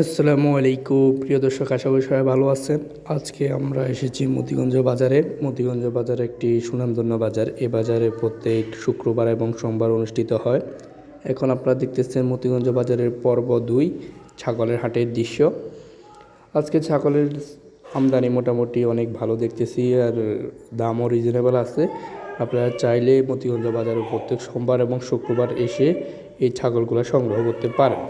আসসালামু আলাইকুম। প্রিয় দর্শক, আশা করি সবাই ভালো আছেন। আজকে আমরা এসেছি মতিগঞ্জ বাজারে। মতিগঞ্জ বাজার একটি সুনামধন্য বাজার। এ বাজারে প্রত্যেক শুক্রবার এবং সোমবার অনুষ্ঠিত হয়। এখন আপনারা দেখতেছেন মতিগঞ্জ বাজারের পর্ব দুই, ছাগলের হাটের দৃশ্য। আজকে ছাগলের আমদানি মোটামুটি অনেক ভালো দেখতেছি আর দামও রিজনেবল আছে। আপনারা চাইলে মতিগঞ্জ বাজারে প্রত্যেক সোমবার এবং শুক্রবার এসে এই ছাগলগুলো সংগ্রহ করতে পারেন।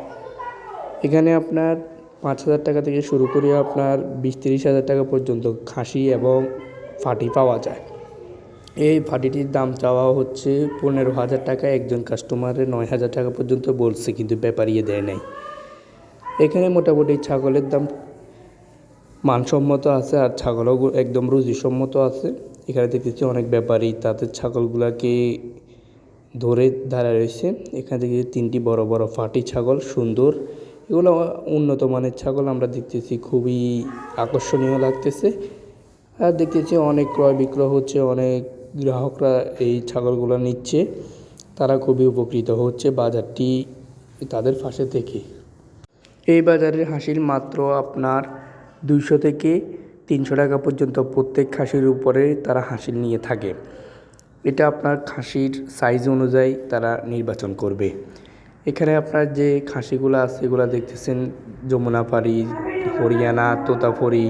এখানে আপনার পাঁচ হাজার টাকা থেকে শুরু করে আপনার বিশ তিরিশ হাজার টাকা পর্যন্ত খাসি এবং ফাটি পাওয়া যায়। এই ফাটিটির দাম চাওয়া হচ্ছে পনেরো হাজার টাকা, একজন কাস্টমারের নয় হাজার টাকা পর্যন্ত বলছে কিন্তু ব্যাপারিয়ে দেয় নাই। এখানে মোটামুটি ছাগলের দাম মানসম্মত আছে আর ছাগলও একদম রুচিসম্মত আছে। এখানে দেখতেছি অনেক ব্যাপারী তাদের ছাগলগুলাকে ধরে দাঁড়ায় রয়েছে। এখান থেকে তিনটি বড় বড় ফাটি ছাগল, সুন্দর এগুলো উন্নত মানের ছাগল আমরা দেখতেছি, খুবই আকর্ষণীয় লাগতেছে। আর দেখতেছি অনেক ক্রয় বিক্রয় হচ্ছে, অনেক গ্রাহকরা এই ছাগলগুলো নিচ্ছে। তারা খুবই উপকৃত হচ্ছে বাজারটি তাদের পাশে থেকে। এই বাজারের হাসির মাত্র আপনার দুইশো থেকে তিনশো টাকা পর্যন্ত প্রত্যেক খাসির উপরে তারা হাসিল নিয়ে থাকে। এটা আপনার খাসির সাইজ অনুযায়ী তারা নির্বাচন করবে। এখানে আপনার যে খাসিগুলো আছে, এগুলো দেখতেছেন যমুনাপাড়ি হরিয়ানা, তোতাপুরি,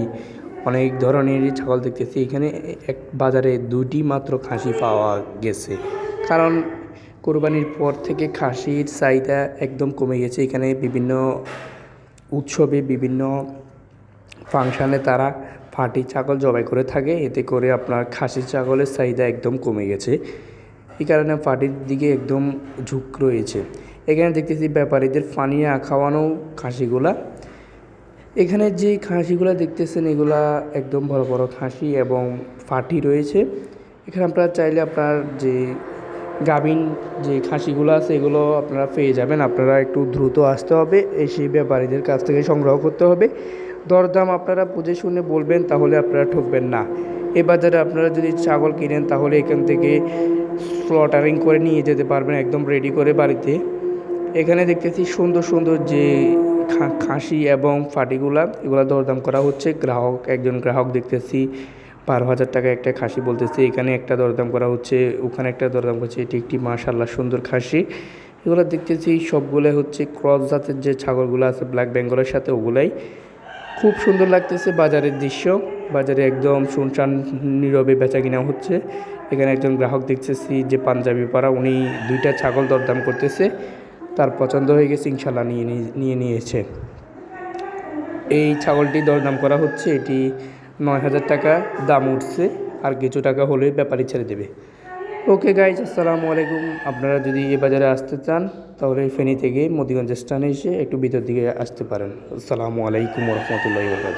অনেক ধরনেরই ছাগল দেখতেছি। এখানে এক বাজারে দুটি মাত্র খাসি পাওয়া গেছে। কারণ কোরবানির পর থেকে খাসির চাহিদা একদম কমে গেছে। এখানে বিভিন্ন উৎসবে, বিভিন্ন ফাংশানে তারা ফাটি ছাগল জবাই করে থাকে। এতে করে আপনার খাসি ছাগলের চাহিদা একদম কমে গেছে। এই কারণে ফাটির দিকে একদম ঝুঁক রয়েছে। এখানে দেখতেছি ব্যাপারীদের পানিয়া খাওয়ানো খাসিগুলা। এখানে যে খাসিগুলো দেখতেছেন, এগুলা একদম বড় বড় খাসি এবং ফাটি রয়েছে। এখানে আপনারা চাইলে আপনার যে গাভিন যে খাসিগুলো আছে, এগুলো আপনারা পেয়ে যাবেন। আপনারা একটু দ্রুত আসতে হবে, এসে ব্যাপারীদের কাছ থেকে সংগ্রহ করতে হবে। দরদাম আপনারা বুঝে শুনে বলবেন, তাহলে আপনারা ঠকবেন না। এ বাজারে আপনারা যদি ছাগল কিনেন, তাহলে এখান থেকে স্লটারিং করে নিয়ে যেতে পারবেন, একদম রেডি করে বাড়িতে। এখানে দেখতেছি সুন্দর সুন্দর যে খাসি এবং ফাটিগুলা, এগুলা দরদাম করা হচ্ছে। গ্রাহক, একজন গ্রাহক দেখতেছি, বারো হাজার টাকা একটা খাসি বলতেছে, এখানে একটা দরদাম করা হচ্ছে, ওখানে একটা দরদাম করছে, এটি একটি মাশাল্লাহ সুন্দর খাসি। এগুলো দেখতেছি সবগুলো হচ্ছে ক্রস জাতের যে ছাগলগুলো আছে, ব্ল্যাক বেঙ্গলের সাথে ওগুলাই। খুব সুন্দর লাগতেছে বাজারের দৃশ্য, বাজারে একদম শুনশান নীরবে বেচা কিনা হচ্ছে। এখানে একজন গ্রাহক দেখতেছি যে পাঞ্জাবি পাড়া উনি দুইটা ছাগল দরদাম করতেছে। তার পছন্দ হয়ে গেছে, ইনশাল্লাহ নিয়ে নিয়ে- নিয়ে নিয়েছে। এই ছাগলটি দরদাম করা হচ্ছে, এটি নয় হাজার টাকা দাম উঠছে, আর কিছু টাকা হলে ব্যাপারী ছেড়ে দেবে। ওকে গাইজ আসসালামু আলাইকুম। আপনারা যদি এ বাজারে আসতে চান, তাহলে ফেনী থেকে মতিগঞ্জ স্থানে এসে একটু ভিতর দিকে আসতে পারেন। আসসালামু আলাইকুম রহমতুল্লাহ বরকাত